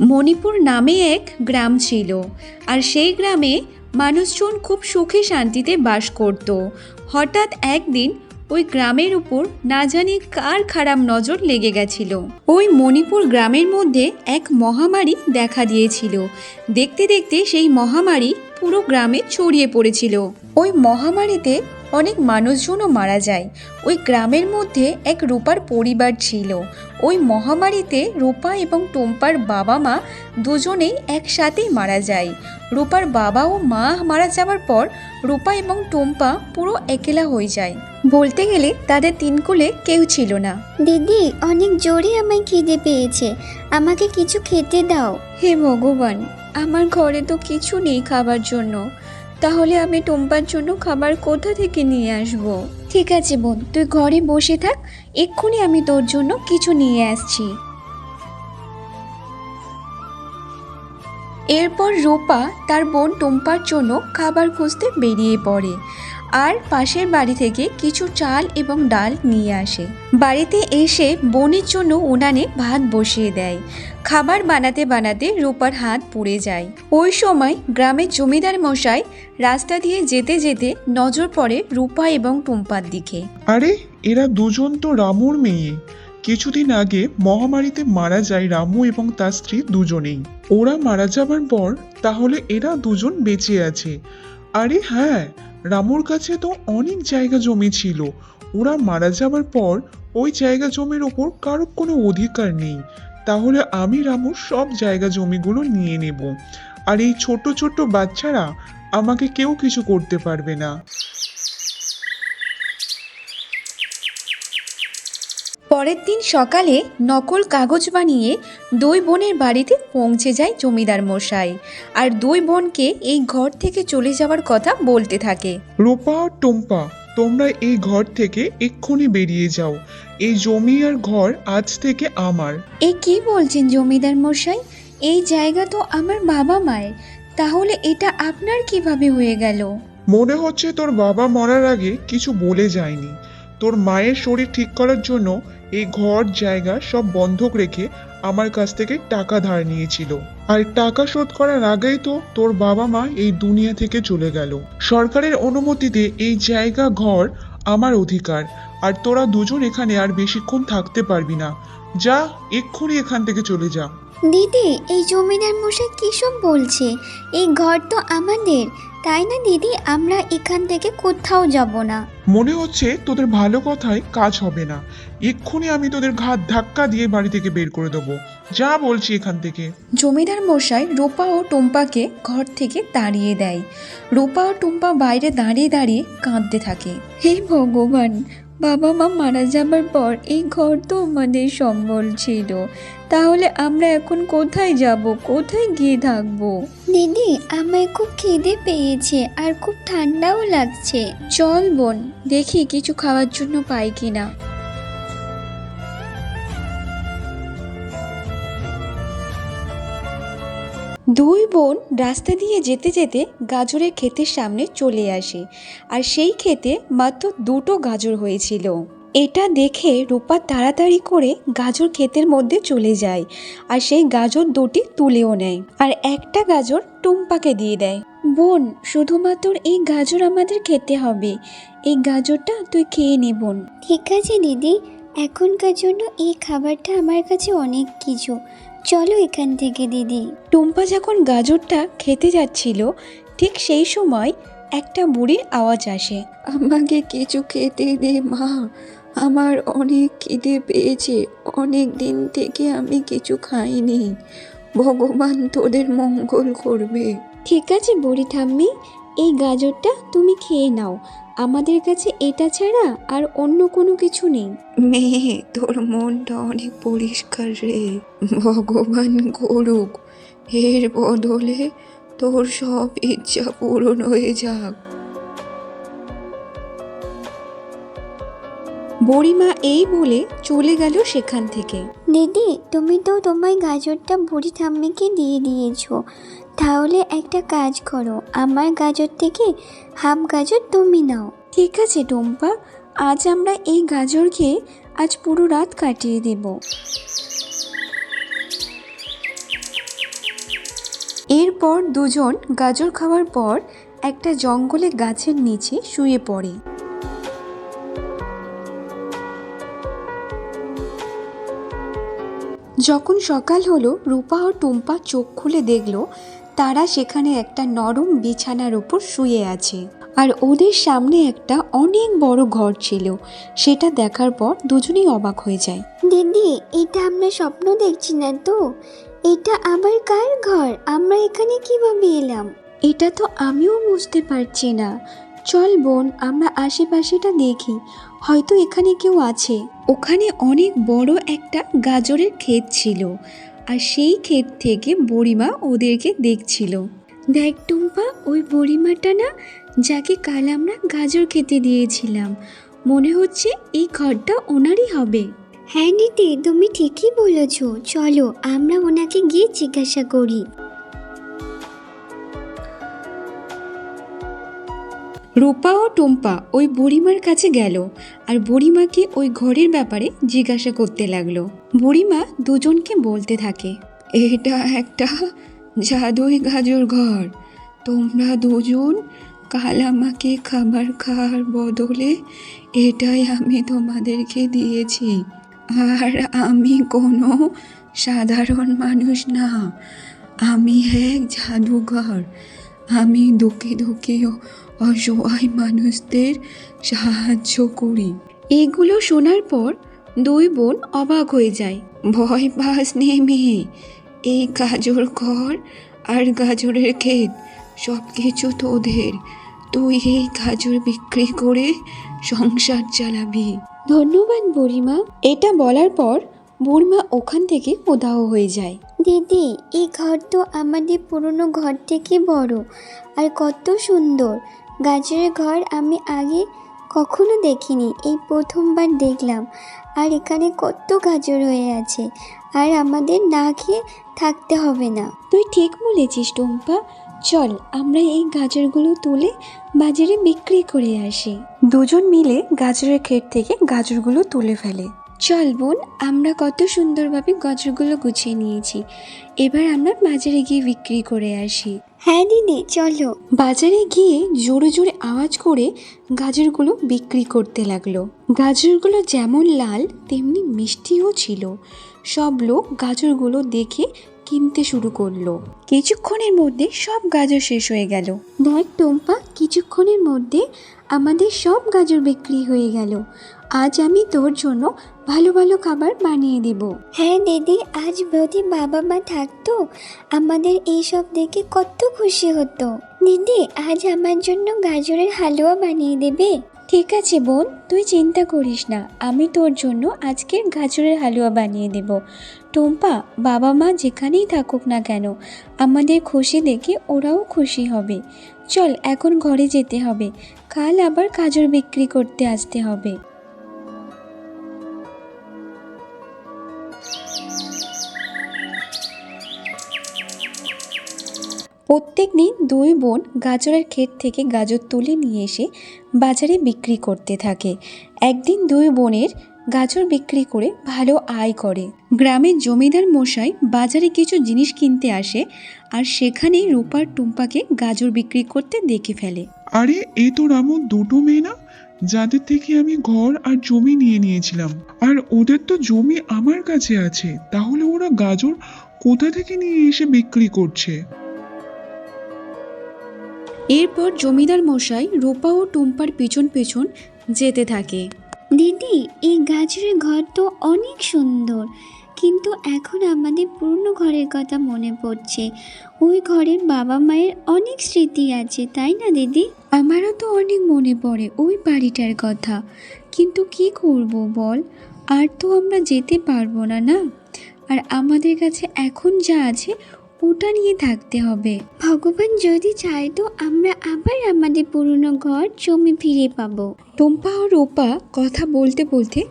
মণিপুর নামে এক গ্রাম ছিল। আর সেই গ্রামে মানুষজন খুব সুখে শান্তিতে বাস করত। হঠাৎ একদিন ওই গ্রামের উপর না জানি কার খারাপ নজর লেগে গেছিল। ওই মণিপুর গ্রামের মধ্যে এক মহামারী দেখা দিয়েছিল। দেখতে দেখতে সেই মহামারী পুরো গ্রামে ছড়িয়ে পড়েছিল। ওই মহামারীতে অনেক মানুষজনও মারা যায়। ওই গ্রামের মধ্যে এক রূপার পরিবার ছিল। ওই মহামারীতে রূপা এবং টুম্পার বাবা মা দুজনেই একসাথেই মারা যায়। রূপার বাবা ও মা মারা যাওয়ার পর রূপা এবং টুম্পা পুরো একেলা হয়ে যায়। বলতে গেলে তাদের তিন কুলে কেউ ছিল না। দিদি অনেক জোরে আমায় খিদে পেয়েছে। আমাকে কিছু খেতে দাও। হে ভগবান আমার ঘরে তো কিছু নেই খাবার জন্য। তাহলে আমি টুম্পার জন্য খাবার কোথা থেকে নিয়ে আসব? ঠিক আছে বোন, তুই ঘরে বসে থাক, এক্ষুনি আমি তোর জন্য কিছু নিয়ে আসছি। এরপর রূপা তার বোন টুম্পার জন্য খাবার খুঁজতে বেরিয়ে পড়ে। আর পাশের বাড়ি থেকে কিছু চাল এবং ডাল নিয়ে আসে। বাড়িতে এসে বোনের জন্য উনানে ভাত বসিয়ে দেয়। খাবার বানাতে বানাতে রূপার হাত পুড়ে যায়। ওই সময় গ্রামের জমিদার মশাই রাস্তা দিয়ে যেতে যেতে নজর পড়ে রূপা এবং টুম্পার দিকে। আরে, এরা দুজন তো রামুর মেয়ে। কিছুদিন আগে মহামারীতে মারা যায় রামু এবং তার স্ত্রী দুজনেই। ওরা মারা যাবার পর তাহলে এরা দুজন বেঁচে আছে। আরে হ্যাঁ রামুর কাছে তো অনেক জায়গা জমি ছিল। ওরা মারা যাবার পর ওই জায়গা জমির ওপর কারও কোনো অধিকার নেই। তাহলে আমি রামুর সব জায়গা জমিগুলো নিয়ে নেব। আর এই ছোট ছোট বাচ্চারা আমাকে কেউ কিছু করতে পারবে না। পরের দিন সকালে নকল কাগজ বানিয়ে দুই বোনের বাড়িতে পৌঁছে যায় জমিদার মশাই। আর দুই বোনকে এই ঘর থেকে চলে যাওয়ার কথা বলতে থাকে। রূপা আর টুম্পা তোমরা এই ঘর থেকে এক্ষুনি বেরিয়ে যাও। এই জমি আর ঘর আজ থেকে আমার। এ কি বলছেন জমিদার মশাই? এই জায়গা তো আমার বাবা মায়ের। তাহলে এটা আপনার কীভাবে হয়ে গেল? মনে হচ্ছে তোর বাবা মরার আগে কিছু বলে যায়নি। তোর মায়ের শরীর ঠিক করার জন্য এই ঘর জায়গা সব বন্ধক রেখে আমার কাছ থেকে টাকা ধার নিয়েছিল। আর টাকা শোধ করার আগেই তো তোর বাবা মা এই দুনিয়া থেকে চলে গেল। সরকারের অনুমতিতে এই জায়গা ঘর আমার অধিকার, আর তোরা দুজন এখানে আর বেশিক্ষণ থাকতে পারবি না। যা, এক্ষুনি এখান থেকে চলে যা। দিদি, এই জমিদার মশাই কিসব বলছে? এই ঘর তো আমাদের তাই না দিদি? আমরা এখান থেকে কোথাও যাব না। মনে হচ্ছে তোদের ভালো কথায় কাজ হবে না। এক্ষুনি আমি তোদের ঘাত ধাক্কা দিয়ে বাড়ি থেকে বের করে দেবো। যা বলছি এখান থেকে। জমিদার মশাই রূপা ও টুম্পাকে ঘর থেকে তাড়িয়ে দেয়। রূপা ও টুম্পা বাইরে দাঁড়িয়ে দাঁড়িয়ে কাঁদতে থাকে। হে ভগবান বাবা মা মারা যাবার পর এই ঘর তো আমাদের সম্বল ছিল। তাহলে আমরা এখন কোথায় যাব? কোথায় গিয়ে থাকব? দিদি আমায় খুব খিদে পেয়েছে আর খুব ঠান্ডাও লাগছে। চল বোন দেখি কিছু খাওয়ার জন্য পাই কিনা। দুই বোন রাস্তা দিয়ে যেতে যেতে গাজরের ক্ষেতের সামনে চলে আসে। আর সেই ক্ষেতে মাত্র দুটো গাজর হয়েছিল। এটা দেখে রূপা তাড়াতাড়ি করে গাজর ক্ষেতের মধ্যে চলে যায় আর সেই গাজর দুটি তুলেও নেয় আর একটা গাজর টুম্পাকে দিয়ে দেয়। বোন শুধুমাত্র এই গাজর আমাদের খেতে হবে। এই গাজরটা তুই খেয়ে নে বোন। ঠিক আছে দিদি। এখনকার জন্য এই খাবারটা আমার কাছে অনেক কিছু। চলো এখান থেকে দিদি। টুম্পা যখন গাজরটা খেতে যাচ্ছিল ঠিক সেই সময় একটা বুড়ির আওয়াজ আসে। আমাকে কিছু খেতে দে মা। আমার অনেক খিদে পেয়েছে। অনেক দিন থেকে আমি কিছু খাইনি। ভগবান তোদের মঙ্গল করবে। ঠিক আছে বুড়ি ঠাম্মি এই গাজরটা তুমি খেয়ে নাও। আমাদের কাছে এটা ছাড়া আর অন্য কোনো কিছু নেই। মেয়ে তোর মনটা অনেক পরিষ্কার রে। ভগবান করুক। এর বদলে তোর সব ইচ্ছা পূরণ হয়ে যাক। বুড়িমা এই বলে চলে গেল সেখান থেকে। দিদি তুমি তো তোমার গাজরটা বুড়ি ঠাম্মিকে দিয়ে দিয়েছ। তাহলে একটা কাজ করো আমার গাজর থেকে হাফ গাজর তুমি নাও। ঠিক আছে টুম্পা আজ আমরা এই গাজর খেয়ে আজ পুরো রাত কাটিয়ে দেব। এরপর দুজন গাজর খাওয়ার পর একটা জঙ্গলে গাছের নিচে শুয়ে পড়ে। যখন সকাল হলো রূপা ও টুম্পা চোখ খুলে দেখল তারা সেখানে একটা নরম বিছানার উপর শুয়ে আছে। আর ওদের সামনে একটা অনেক বড় ঘর ছিল। সেটা দেখার পর দুজনেই অবাক হয়ে যায়। দিদি এটা আমরা স্বপ্ন দেখছি না তো? এটা আবার কার ঘর? আমরা এখানে কীভাবে এলাম? এটা তো আমিও বুঝতে পারছি না। চল বোন আমরা আশেপাশেটা দেখি। হয়তো এখানে কেউ আছে। ওখানে অনেক বড় একটা গাজরের ক্ষেত ছিল আর সেই ক্ষেত থেকে বুড়িমা ওদেরকে দেখছিল। দেখ টুম্পা, ওই বুড়িমাটা না, যাকে কাল আমরা গাজর খেতে দিয়েছিলাম। মনে হচ্ছে এই ঘরটা ওনারই হবে। হ্যাঁ দিদি তুমি ঠিকই বলেছ। চলো, আমরা ওনাকে গিয়ে জিজ্ঞাসা করি। রূপা ও টুম্পা ওই বুড়িমার কাছে গেল আর বুড়িমাকে ওই ঘরের ব্যাপারে জিজ্ঞাসা করতে লাগল। বুড়িমা দুজনকে বলতে থাকে, এটা একটা জাদুই গাজর ঘর। তোমরা দুজন কাল আমাকে খাবার খাওয়ার বদলে এটাই আমি তোমাদেরকে দিয়েছি। আর আমি কোনো সাধারণ মানুষ না। আমি এক জাদুঘর। আমি দুঃখে দুঃখে অসহায় মানুষদের সাহায্য করি। এগুলো শোনার পর দুই বোন অবাক হয়ে যায়। ভয় পাস নেমে এই গাজর ঘর আর গাজরের ক্ষেত সব কিছু তোদের। তুই এই গাজর বিক্রি করে সংসার চালাবি। ধন্যবাদ বুড়িমা। এটা বলার পর বুড়িমা ওখান থেকে উদাহ হয়ে যায়। দিদি, এই ঘর তো আমাদের পুরনো ঘর থেকে বড়, আর কত সুন্দর। গাজরের ঘর আমি আগে কখনো দেখিনি এই প্রথমবার দেখলাম। আর এখানে কত গাজর হয়ে আছে আর আমাদের না খেয়ে থাকতে হবে না। তুই ঠিক বলেছিস টুম্পা। চল আমরা এই গাজরগুলো তুলে বাজারে বিক্রি করে আসি। দুজন মিলে গাজরের ক্ষেত থেকে গাজরগুলো তুলে ফেলে। চল বোন আমরা কত সুন্দরভাবে গাজরগুলো গুছিয়ে নিয়েছি। এবার আমরা বাজারে গিয়ে বিক্রি করে আসি। হ্যাঁ দিদি, চলো। বাজারে গিয়ে জোরে জোরে আওয়াজ করে গাজরগুলো বিক্রি করতে লাগল। গাজরগুলো যেমন লাল, তেমনি মিষ্টিও ছিল। সব লোক গাজরগুলো দেখে কিনতে শুরু করল। কিছুক্ষণের মধ্যে সব গাজর শেষ হয়ে গেল। দেখ টম্পা, কিছুক্ষণের মধ্যে আমাদের সব গাজর বিক্রি হয়ে গেল। আজ আমি তোর জন্য ভালো ভালো খাবার বানিয়ে দেব। হ্যাঁ দিদি আজ যদি বাবা মা থাকতো আমাদের এইসব দেখে কত খুশি হতো। দিদি আজ আমার জন্য গাজরের হালুয়া বানিয়ে দেবে। ঠিক আছে বোন তুই চিন্তা করিস না আমি তোর জন্য আজকের গাজরের হালুয়া বানিয়ে দেব। টম্পা বাবা মা যেখানেই থাকুক না কেন আমাদের খুশি দেখে ওরাও খুশি হবে। চল এখন ঘরে যেতে হবে। কাল আবার গাজর বিক্রি করতে আসতে হবে। প্রত্যেক দিন দুই বোন গাজরের ক্ষেত থেকে গাজর তুলে নিয়ে এসে বাজারে বিক্রি করতে থাকে। একদিন দুই বোনের গাজর বিক্রি করে ভালো আয় করে। গ্রামের জমিদার মশাই বাজারে কিছু জিনিস কিনতে আসে আর সেখানেই রূপার টুম্পাকে গাজর বিক্রি করতে দেখে ফেলে। আরে, এ তো রামু দুটো মেয়ে না? যাদের থেকে আমি ঘর আর জমি নিয়ে নিয়েছিলাম। আর ওদের তো জমি আমার কাছে আছে। তাহলে ওরা গাজর কোথা থেকে নিয়ে এসে বিক্রি করছে? এরপর জমিদার মশাই রূপা ও টুম্পার পিছন পিছন যেতে থাকে। দিদি এই গাছের ঘর তো অনেক সুন্দর কিন্তু এখন আমাদের পুরনো ঘরের কথা মনে পড়ছে। ওই ঘরের বাবা মায়ের অনেক স্মৃতি আছে তাই না দিদি? আমারও তো অনেক মনে পড়ে ওই বাড়িটার কথা। কিন্তু কি করব বল? আর তো আমরা যেতে পারব না না? আর আমাদের কাছে এখন যা আছে ওটা নিয়ে থাকতে হবে। ভগবান যদি চায় তো আমরা আবার আমাদের পুরনো ঘর জমি ফিরে পাবো। টম্পা ও রূপা কথা বলতে বলতে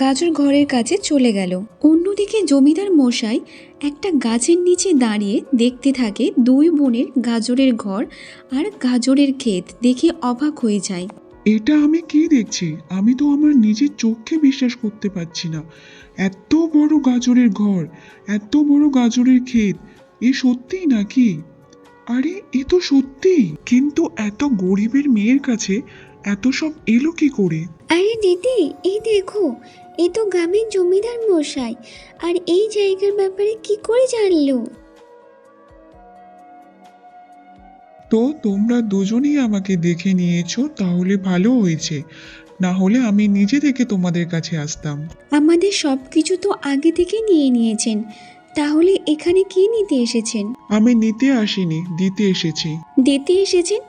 গাজর ঘরের কাছে চলে গেল। অন্যদিকে জমিদার মশাই একটা গাছের নিচে দাঁড়িয়ে দেখতে থাকে দুই বোনের গাজরের ঘর আর গাজরের ক্ষেত দেখে অবাক হয়ে যায়। এটা আমি কি দেখছি? আমি তো আমার নিজের চোখে বিশ্বাস করতে পারছি না। এত বড় গাজরের ঘর এত বড় গাজরের ক্ষেত এ সত্যিই নাকি? আরে এ তো সত্যি কিন্তু এত গরিবের মেয়ের কাছে এত সব এলো কি করে? আরে দিদি এই দেখো এ তো গ্রামের জমিদার মশাই। আর এই জায়গার ব্যাপারে কি করে জানলো? তো তোমরা দুজনেই আমাকে দেখে নিয়েছো তাহলে ভালো হয়েছে। না হলে আমি নিজে থেকে তোমাদের কাছে আসতাম। আমাদের সব কিছু তো আগে থেকে নিয়ে নিয়েছেন। তাহলে এখানে কি নিতে এসেছেন? আমি নিতে আসিনি দিতে এসেছি। দিতে এসেছেন?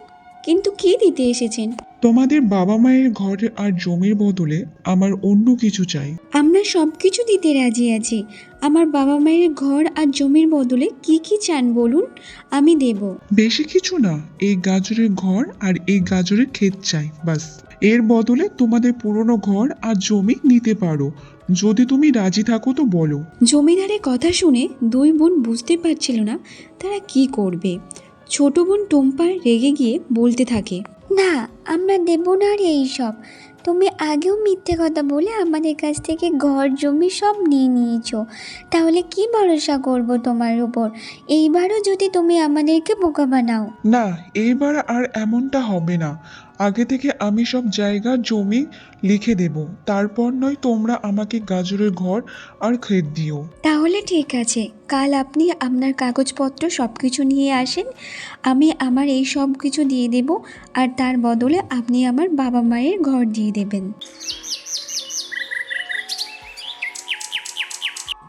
কিন্তু কি দিতে এসেছেন? তোমাদের বাবা মায়ের ঘর আর জমির বদলে আমার অন্য কিছু চাই। আমরা সব কিছু দিতে রাজি আছি। আমার বাবা মায়ের ঘর আর জমির বদলে কি কি চান বলুন? আমি দেব। বেশি কিছু না এই গাজরের ঘর আর এই গাজরের ক্ষেত চাই বাস। এর বদলে তোমাদের পুরনো ঘর আর জমি নিতে পারো। যদি তুমি রাজি থাকো তো বলো। জমিদারের কথা শুনে দুই বোন বুঝতে পারছিল না তারা কি করবে। ছোট বোন টুম্পা রেগে গিয়ে বলতে থাকে না আমরা দেব না আর এইসব। তুমি আগেও মিথ্যে কথা বলে আমাদের কাছ থেকে ঘর জমি সব নিয়ে নিয়েছো। তাহলে কি ভরসা করব তোমার উপর? এইবারও যদি তুমি আমাদেরকে বোকা বানাও। না এইবার আর এমনটা হবে না। আগে থেকে আমি সব জায়গা, জমি লিখে দেব। তারপর নয় তোমরা আমাকে গাজরের ঘর আর ক্ষেত দিও। তাহলে ঠিক আছে। কাল আপনি আপনার কাগজপত্র সব কিছু নিয়ে আসেন। আমি আমার এই সব কিছু দিয়ে দেব আর তার বদলে আপনি আমার বাবা মায়ের ঘর দিয়ে দেবেন।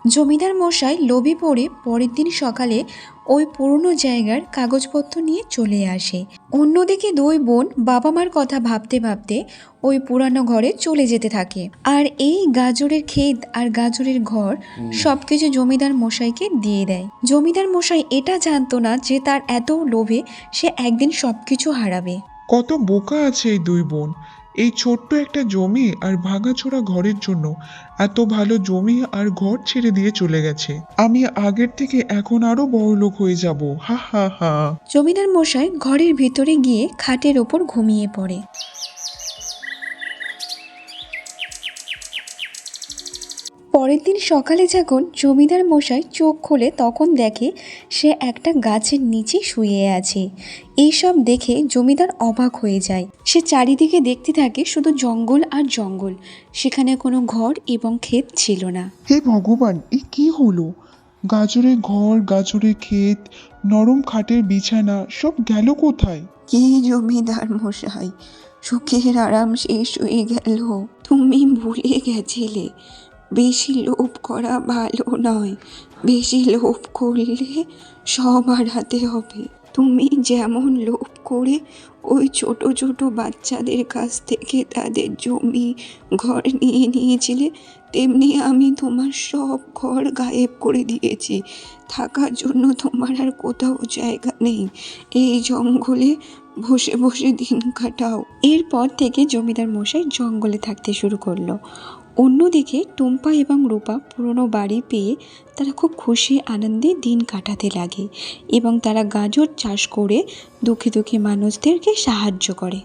জমিদার মশাই লোভে পড়ে পরের দিন সকালে ওই পুরনো জায়গার কাগজপত্র নিয়ে চলে আসে। অন্যদিকে দুই বোন বাবা মার কথা ভাবতে ভাবতে ওই পুরানো ঘরে চলে যেতে থাকে। আর এই গাজরের ক্ষেত আর গাজরের ঘর সবকিছু জমিদার মশাইকে দিয়ে দেয়। জমিদার মশাই এটা জানতো না যে তার এত লোভে সে একদিন সবকিছু হারাবে। কত বোকা আছে এই দুই বোন। এই ছোট্ট একটা জমি আর ভাঙাচোরা ঘরের জন্য এত ভালো জমি আর ঘর ছেড়ে দিয়ে চলে গেছে। আমি আগের থেকে এখন আরও বড়লোক হয়ে যাব। হা হা হা। জমিদার মশাই ঘরের ভিতরে গিয়ে খাটের ওপর ঘুমিয়ে পড়ে। পরের দিন সকালে যখন জমিদার মশাই চোখ খোলে তখন দেখে সে একটা গাছের নিচে শুয়ে আছে। এইসব দেখে জমিদার অবাক হয়ে যায়। সে চারিদিকে দেখতে থাকে শুধু জঙ্গল আর জঙ্গল। সেখানে কোনো ঘর এবং ক্ষেত ছিল না। হে ভগবান এ কি হলো? গাজরের ঘর গাজরের ক্ষেত নরম খাটের বিছানা সব গেল কোথায়? কি জমিদার মশাই সুখের আরাম শেষ হয়ে গেল। তুমি ভুলে গেছিলে। বেশি লোভ করা ভালো নয়। বেশি লোভ করলে সব হারাতে হবে। তুমি যেমন লোভ করে ওই ছোট ছোট বাচ্চাদের কাছ থেকে তাদের জমি ঘর নিয়ে নিয়েছিলে, তেমনি আমি তোমার সব ঘর গায়েব করে দিয়েছি। থাকার জন্য তোমার আর কোথাও জায়গা নেই। এই জঙ্গলে বসে বসে দিন কাটাও। এরপর থেকে জমিদার মশাই জঙ্গলে থাকতে শুরু করল। অন্যদিকে টুম্পা এবং রূপা পুরনো বাড়ি পেয়ে তারা খুব খুশি আনন্দে দিন কাটাতে লাগে এবং তারা গাজর চাষ করে দুঃখী দুঃখী মানুষদেরকে সাহায্য করে।